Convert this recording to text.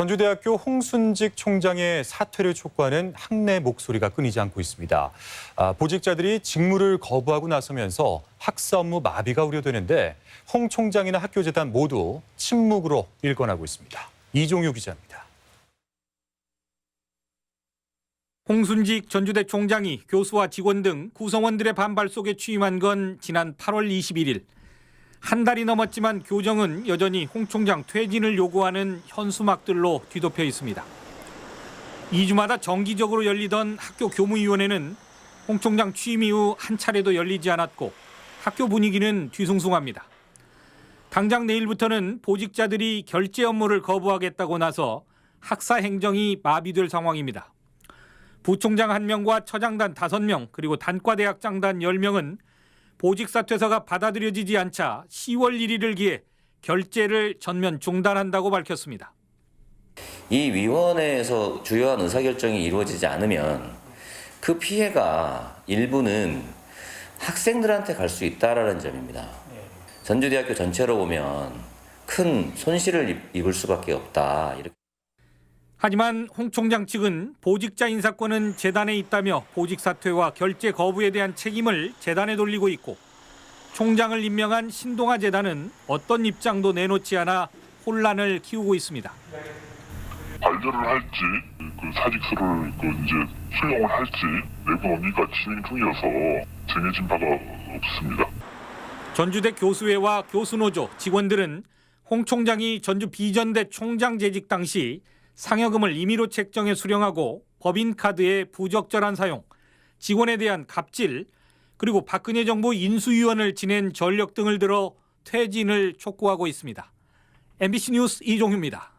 전주대학교 홍순직 총장의 사퇴를 촉구하는 학내 목소리가 끊이지 않고 있습니다. 아, 보직자들이 직무를 거부하고 나서면서 학사 업무 마비가 우려되는데 홍 총장이나 학교재단 모두 침묵으로 일관하고 있습니다. 이종유 기자입니다. 홍순직 전주대 총장이 교수와 직원 등 구성원들의 반발 속에 취임한 건 지난 8월 21일. 한 달이 넘었지만 교정은 여전히 홍 총장 퇴진을 요구하는 현수막들로 뒤덮여 있습니다. 2주마다 정기적으로 열리던 학교 교무위원회는 홍 총장 취임 이후 한 차례도 열리지 않았고 학교 분위기는 뒤숭숭합니다. 당장 내일부터는 보직자들이 결제 업무를 거부하겠다고 나서 학사 행정이 마비될 상황입니다. 부총장 1명과 처장단 5명 그리고 단과대학 장단 10명은 보직 사퇴서가 받아들여지지 않자 10월 1일을 기해 결제를 전면 중단한다고 밝혔습니다. 이 위원회에서 주요한 의사결정이 이루어지지 않으면 그 피해가 일부는 학생들한테 갈 수 있다라는 점입니다. 전주대학교 전체로 보면 큰 손실을 입- 입을 수밖에 없다. 이렇게 하지만 홍 총장 측은 보직자 인사권은 재단에 있다며 보직 사퇴와 결제 거부에 대한 책임을 재단에 돌리고 있고 총장을 임명한 신동아 재단은 어떤 입장도 내놓지 않아 혼란을 키우고 있습니다. 반려를 할지 그 사직서를 그 이제 수용을 할지 내부 논의가 진행 중이어서 정해진 바가 없습니다. 전주대 교수회와 교수노조 직원들은 홍 총장이 전주 비전대 총장 재직 당시 상여금을 임의로 책정해 수령하고 법인 카드의 부적절한 사용, 직원에 대한 갑질, 그리고 박근혜 정부 인수위원을 지낸 전력 등을 들어 퇴진을 촉구하고 있습니다. MBC 뉴스 이종휴입니다.